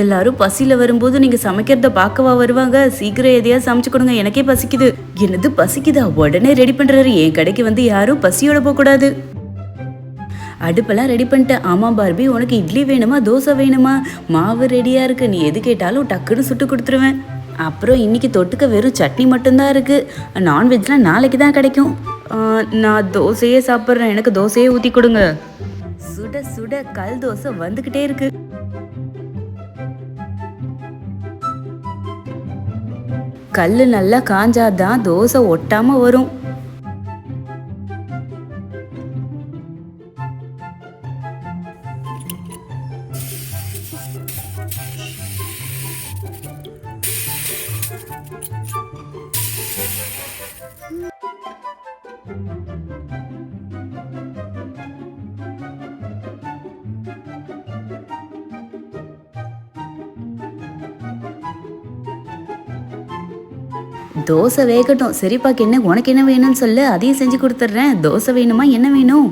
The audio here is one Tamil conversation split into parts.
எல்லாரும் பசியில் வரும்போது நீங்கள் சமைக்கிறத பார்க்கவா வருவாங்க? சீக்கிரம் எதையாவது சமைச்சு கொடுங்க. எனக்கே பசிக்குது. என்னது பசிக்குதா? உடனே ரெடி பண்ணுறாரு என் கடைக்கு வந்து யாரும் பசியோட போகக்கூடாது. அடுப்பெல்லாம் ரெடி பண்ணிட்டேன். ஆமாம் பார்பி உனக்கு இட்லி வேணுமா? தோசை வேணுமா? மாவு ரெடியாக இருக்கு. நீ எது கேட்டாலும் டக்குன்னு சுட்டு கொடுத்துருவேன். அப்புறம் இன்னைக்கு தொட்டுக்க வெறும் சட்னி மட்டும்தான் இருக்குது நான்வெஜ்லாம் நாளைக்கு தான் கிடைக்கும். நான் தோசையே சாப்பிட்றேன். எனக்கு தோசையே ஊற்றி கொடுங்க. சுட சுட கல் தோசை வந்துக்கிட்டே இருக்குது கல் நல்லா காஞ்சாதான் தோசை ஒட்டாம வரும். தோசை வேகட்டும். சரிப்பாக்கு என்ன உனக்கு என்ன வேணும்னு சொல்லு. அதையும் செஞ்சு கொடுத்துட்றேன். தோசை வேணுமா என்ன வேணும்?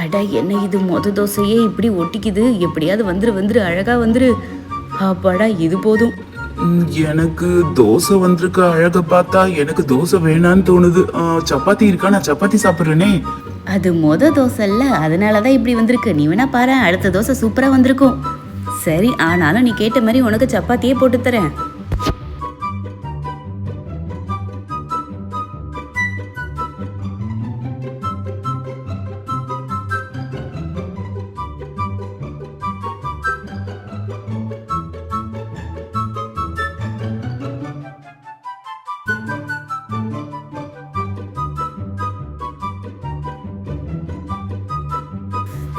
அட என்ன இது? மொத தோசையே இப்படி ஒட்டிக்குது. எப்படியாவது வந்துரு வந்துரு அழகா வந்துரு. அப்பாடா இது போதும். எனக்கு தோசை வந்திருக்க. அழக பார்த்தா எனக்கு தோசை வேணான்னு தோணுது. சப்பாத்தி இருக்கா? நான் சப்பாத்தி சாப்பிட்றேனே. அது மொத தோசை இல்ல. அதனால தான் இப்படி வந்திருக்கு. நீ வேணா பாரு அடுத்த தோசை சூப்பரா வந்திருக்கும். சரி ஆனாலும் நீ கேட்ட மாதிரி உனக்கு சப்பாத்தியே போட்டு தரேன்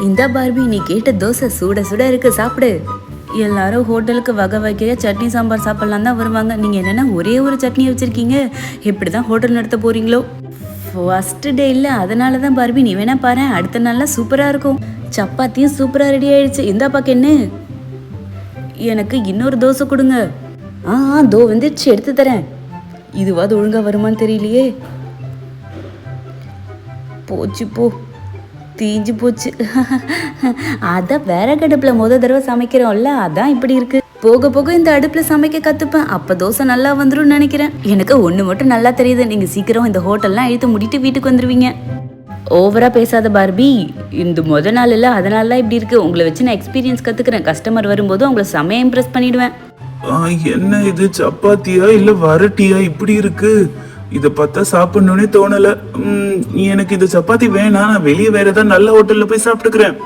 இந்த பார்பி நீ கேட்ட தோசை சுட சுட இருக்கு சாப்பிடு. எல்லாரும் ஹோட்டலுக்கு வகை வகையாக சட்னி சாம்பார் சாப்பிட்லாம் தான் வருவாங்க. நீங்கள் என்னென்னா ஒரே ஒரு சட்னியை வச்சுருக்கீங்க? எப்படி தான் ஹோட்டல் நடத்த போகிறீங்களோ ஃபஸ்ட்டு டே இல்லை அதனால தான் பார்பி நீ வேணா பாரு அடுத்த நாளெலாம் சூப்பராக இருக்கும். சப்பாத்தியும் சூப்பராக ரெடி ஆயிடுச்சு. இந்தாப்பா பாக்க எனக்கு இன்னொரு தோசை கொடுங்க. ஆ ஆ, தோ வந்துடுச்சு எடுத்து தரேன். இதுவாது ஒழுங்காக வருமான்னு தெரியலையே. போச்சு போ. தீஞ்சு போச்சு. அதான் விறகு அடுப்புல முத தடவை சமைக்கிறோம்ல அதான் இப்படி இருக்கு. போக போக இந்த அடுப்புல சமைக்க கத்துப்பேன். அப்ப தோசை நல்லா வந்துரும்னு நினைக்கிறேன். எனக்கு ஒண்ணு மட்டும் நல்லா தெரியுது. நீங்க சீக்கிரம் இந்த ஹோட்டல்லாம் இழுத்து முடிட்டு வீட்டுக்கு வந்துருவீங்க. ஓவரா பேசாத பார்பி. இந்த முத நாள் இல்ல அதனால தான் இப்படி இருக்கு. உங்களை வச்சு நான் எக்ஸ்பீரியன்ஸ் கத்துக்கிறேன். கஸ்டமர் வரும்போது உங்களை செமையா இம்ப்ரெஸ் பண்ணிடுவேன். என்ன இது? சப்பாத்தியா? இல்ல வரட்டியா? இப்படி இருக்கு. இதை பார்த்தா சாப்பிடணும்னே தோணல. எனக்கு இது சப்பாத்தி வேணாம். நான் வெளியே வேற ஏதாவது நல்ல ஹோட்டல்ல போய் சாப்பிட்டுக்கிறேன்.